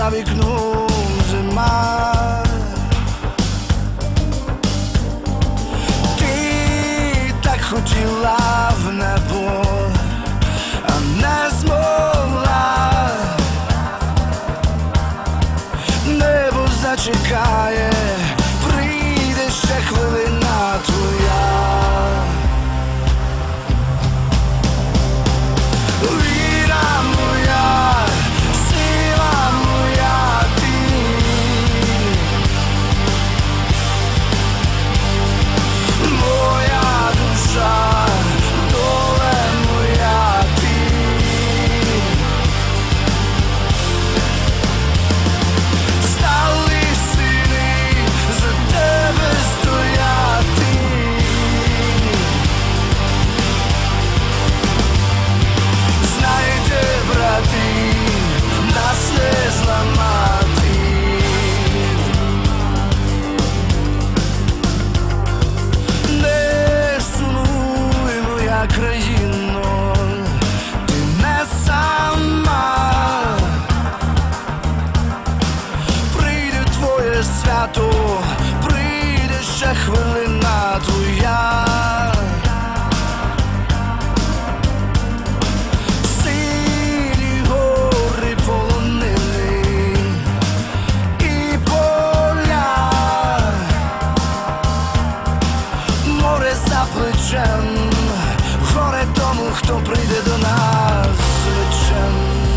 avec nous, je плечем, горе тому, хто прийде до нас. Лечем.